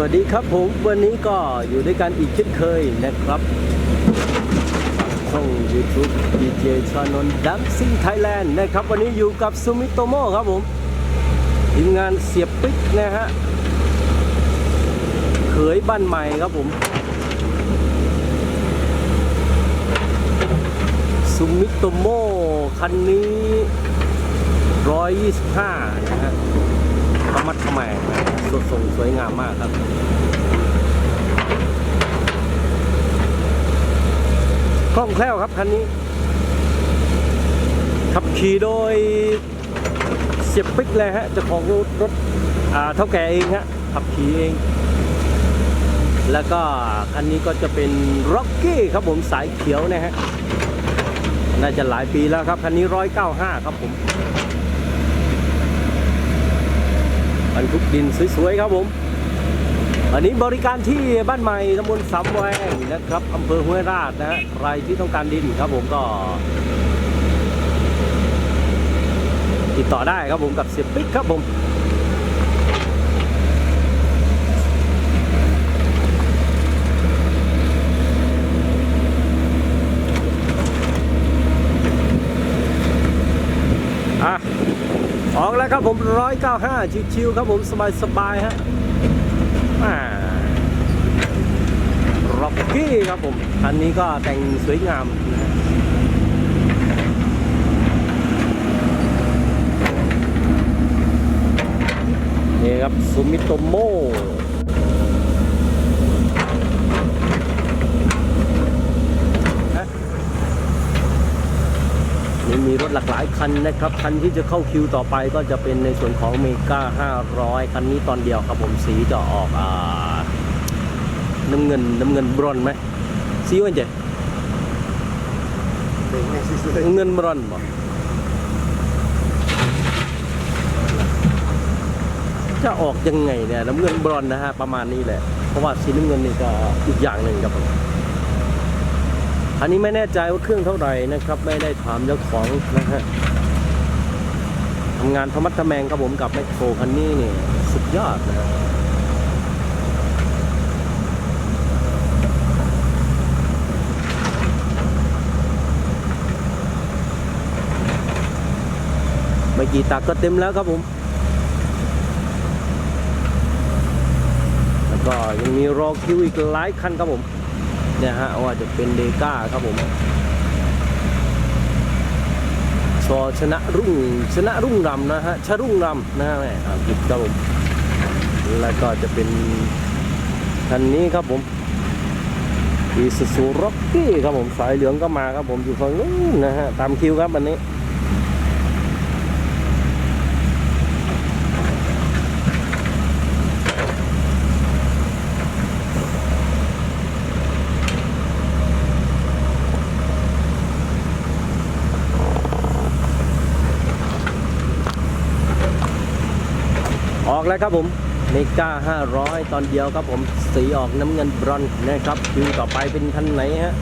วัสดีครับผมวันนี้ก็อยู่ด้วยกันอีกเช่นเคยนะครับช่อง YouTube DJ ชานนท์ดัมซิ่งไทยแลนด์นะครับ วันนี้อยู่กับซูมิโตโมครับผมทีมงานเสียบปิ๊กนะฮะเขยบ้านใหม่ครับผมซูมิโตโมคันนี้ 125 นะฮะระมัดระแมนะ สดทรงสวยงามมากครับคล่องแคล่วครับคันนี้ ขับขี่โดยเสียบปิ๊กเลยฮะจ้าของรถรถเท่าแก่เองฮะขับขี่เอง แล้วก็คันนี้ก็จะเป็นร็อกกี้ครับผมสายเขียวนะฮะน่าจะหลายปีแล้วครับ คันนี้ 195 ครับผม บรรทุกดินสวยๆครับผม อันนี้บริการที่บ้านใหม่ตำบลสามแวงนะครับอำเภอห้วยราชนะฮะใครที่ต้องการดินครับผมก็ ติดต่อได้ครับผมกับเสียปิ๊กครับผม อะ ออกแล้วครับผม195ชิวๆครับผมสบายๆฮะร็อกกี้ครับผมคันนี้ก็แต่งสวยงามนะนี่ครับซูมิโตโมนี่มีรถ หลากหลายคันนะครับคันที่จะเข้าคิวต่อไปก็จะเป็นในส่วนของเมกา500 คันนี้ตอนเดียวครับผมสีจะออกอน้ำเงินน้ำเงินบรอนไหมสีว่าเจ๊น้ำเงินบรอนบ่จะออกยังไงเนี่ยน้ำเงินบรอนนะฮะประมาณนี้แหละเพราะว่าสีน้ำเงินนี่ก็อีกอย่างหนึ่งครับผม อันนี้ไม่แน่ใจว่าเครื่องเท่าไหร่นะครับ ไม่ได้ถามเจ้าของนะฮะทำงานธรรมัดทแมงครับผมกับแมคโครคันนี้นี่สุดยอดนะฮะไม่กี่ตักก็เต็มแล้วครับผม แล้วก็ยังมีรอคิวอีกหลายคันครับผม นี่ยฮะว่าจะเป็นเดก้าครับผมชอชนะรุ่งชนะรุ่งรำนะฮะชะรุ่งรำนะฮะแม่อ่านผิดครับผมแล้วก็จะเป็นคันนี้ครับผมอีซูซูร็อกกี้ครับผมสายเหลืองก็มาครับผมอยู่ฝั่งนู้นนะฮะตามคิวครับวันนี้ ออกแล้วครับผมเมกา500 ตอนเดียวครับผมสีออกน้ำเงินบรอนซ์นะครับคิวต่อไปเป็นคันไหนฮะ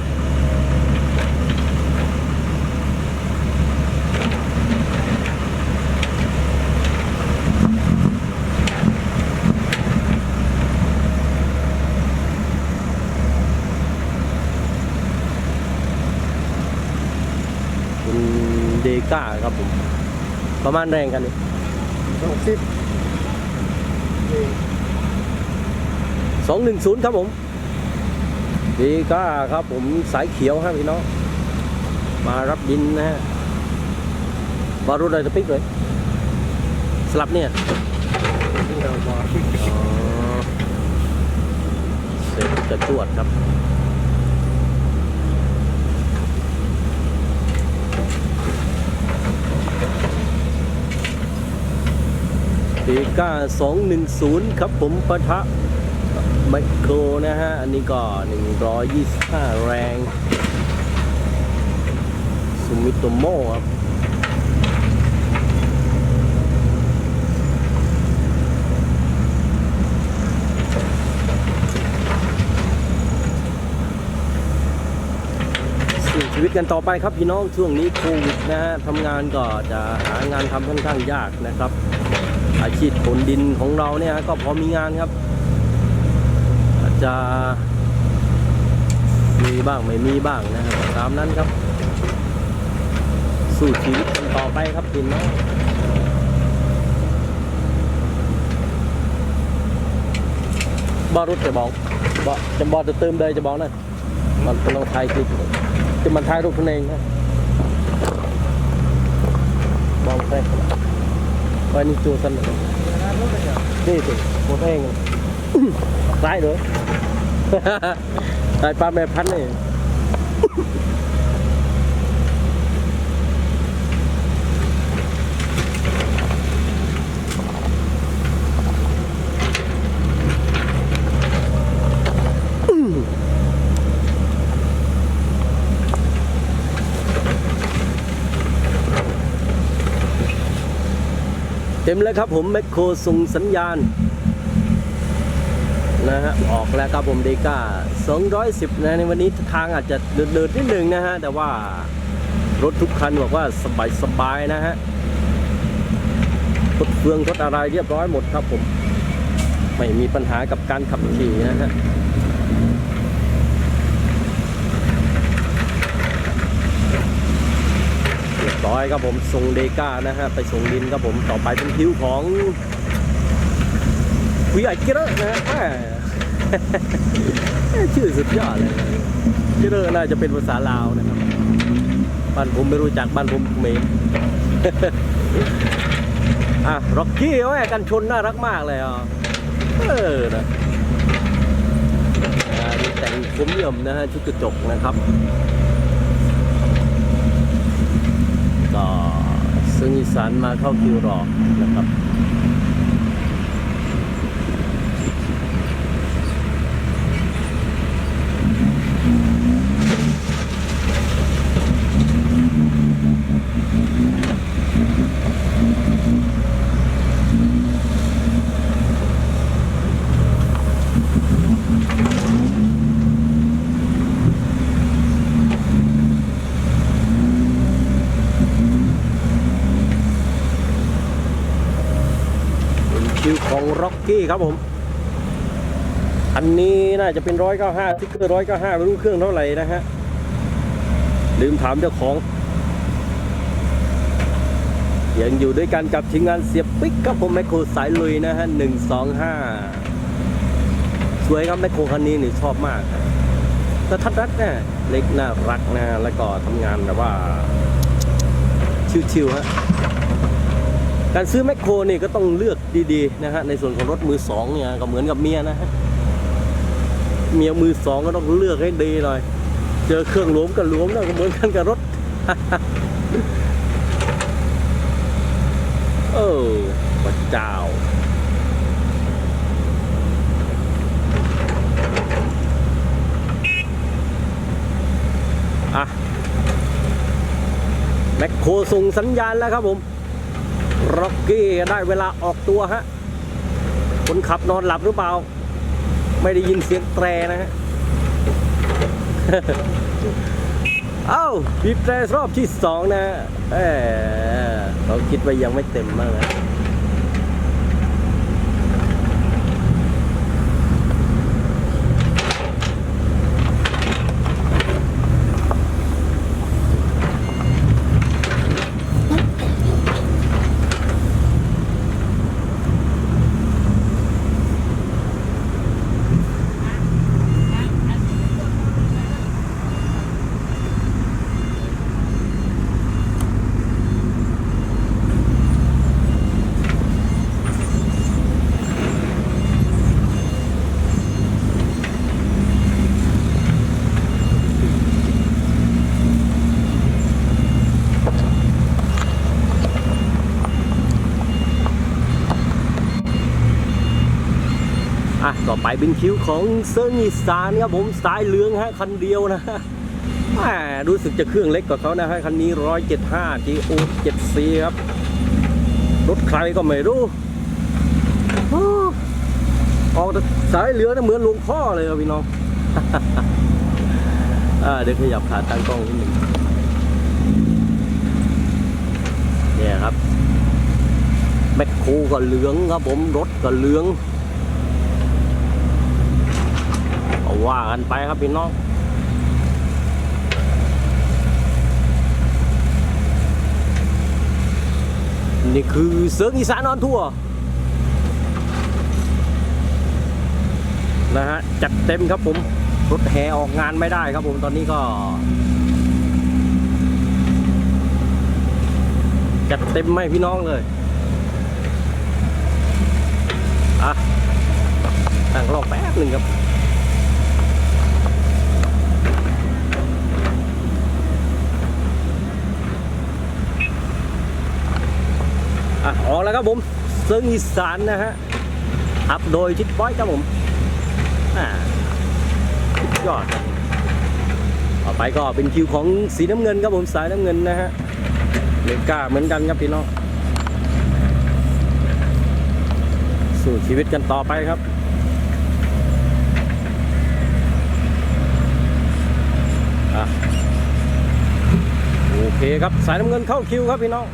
เป็นเดก้าครับผม ประมาณแรงกันนี่หกสิบ สองหนึ่งศูนย์ครับผมดีก้าครับผมสายเขียวครับพี่น้อง มารับดินนะฮะมารถอะไรสปิกเลย สลับเนี่ยที่เราบอกอ๋อเสร็จจะจวดครับ ดีก้า210 ครับผมปะทะไมโครนะฮะ อันนี้ก็ 125 แรงซูมิโตโมครับสู่ชีวิตกันต่อไปครับพี่น้องช่วงนี้โควิดนะฮะทำงานก็จะหางานทำค่อนข้างยากนะครับ อาชีพขนดินของเราเนี่ยก็พอมีงานครับจะมีบ้างไม่มีบ้างนะครับตามนั้นครับ สู้ชีวิตกันต่อไปครับพี่น้องบอรุษจะบอกบอจะบอจะเติมเลยจะบอกนะมันต้องถ่ายคลิปจะมันถ่ายรูปตัวเองนะมองไป วันนี้จูสันเลยนี่สิโค เองเลยซ้ายเลยตายปลาแม่พันธุ์นี่เต็มแล้วครับผมแมคโครส่งสัญญาณนะฮะออกแล้วครับผมเดก้า210 นะในวันนี้ทางอาจจะเดินๆนิดนึงนะฮะ แต่ว่ารถทุกคันบอกว่าสบายๆนะฮะทดเฟืองทดอะไรเรียบร้อยหมดครับผม ไม่มีปัญหากับการขับขี่นะฮะ เรียบร้ อยครับผมส่งเดก้านะฮะไปส่งดินครับผมต่อไปเป็นคิวของวิไอเกอร์นะฮะชื่อสุดยอดเลยเกอร์น่าจะเป็นภาษาลาวนะครับบ้านผมไม่รู้จักบ้านผมเมรอะร็อกกี้แม่กันชนน่ารักมากเลยอะเออนะอ่านี่แต่งผมเยี่ยมนะฮะชุดกระจกนะครับ ก็ ซึ่งอีสานมาเข้าคิวรอนะครับ ร็อกกี้ครับผม อันนี้น่าจะเป็นร้อยเก้าห้าทิกเกอร์ร้อยเก้าห้าไม่รู้เครื่องเท่าไหร่นะฮะ ลืมถามเจ้าของ ยังอยู่ด้วยกันกับทีมงานเสียบปิ๊กครับผมแมคโครสายลุยนะฮะหนึ่งสองห้าสวยครับแมคโครคันนี้นี่ชอบมากครับแต่ทัดรัดเนี่ยเล็กน่ารักนะแล้วก็ทำงานแบบว่า ชิวๆฮะ การซื้อแมคโครนี่ก็ต้องเลือกดีๆนะฮะในส่วนของรถมือสองเนี่ยก็เหมือนกับเมียนะฮะเมียมือสองก็ต้องเลือกให้ดีหน่อย เจอเครื่องหลวมกับหลวมนะก็เหมือนกันกับรถเออพระเจ้าอะแมคโครส่งสัญญาณแล้วครับผม ร็อกกี้ได้เวลาออกตัวฮะ คนขับนอนหลับหรือเปล่า ไม่ได้ยินเสียงแตรนะฮะ เอ้าบีบแตรรอบที่สองนะเออเขาคิดว่ายังไม่เต็มมากนะ อะต่อไปเป็นคิวของเซอร์นิสานครับผมสายเหลืองฮะคันเดียวนะแหมรู้สึกจะเครื่องเล็กกว่าเขานะฮะคันนี้ 175 GO 7C ครับ รถใครก็ไม่รู้ออกสายเหลืองนะเหมือนหลวงพ่อเลยครับพี่น้องอเดี๋ยวขยับขาตั้งกล้องนิดหนึ่งเนี่ยครับแมคโครก็เหลืองครับผมรถก็เหลือง ว่ากันไปครับพี่น้องนี่คือเสืออีสานออนทัวร์นะฮะจัดเต็มครับผมรถแห่ออกงานไม่ได้ครับผมตอนนี้ก็จัดเต็มให้พี่น้องเลยอะตั้งรอบแป๊บหนึ่งครับ อะออกแล้วครับผมเซิงอีสานนะฮะขับโดยชิดป้อยครับผมอ่ายอดต่อไปก็เป็นคิวของสีน้ำเงินครับผมสายน้ำเงินนะฮะเมกาเหมือนกันครับพี่น้องสู้ชีวิตกันต่อไปครับโอเคครับสายน้ำเงินเข้าคิวครับพี่น้อง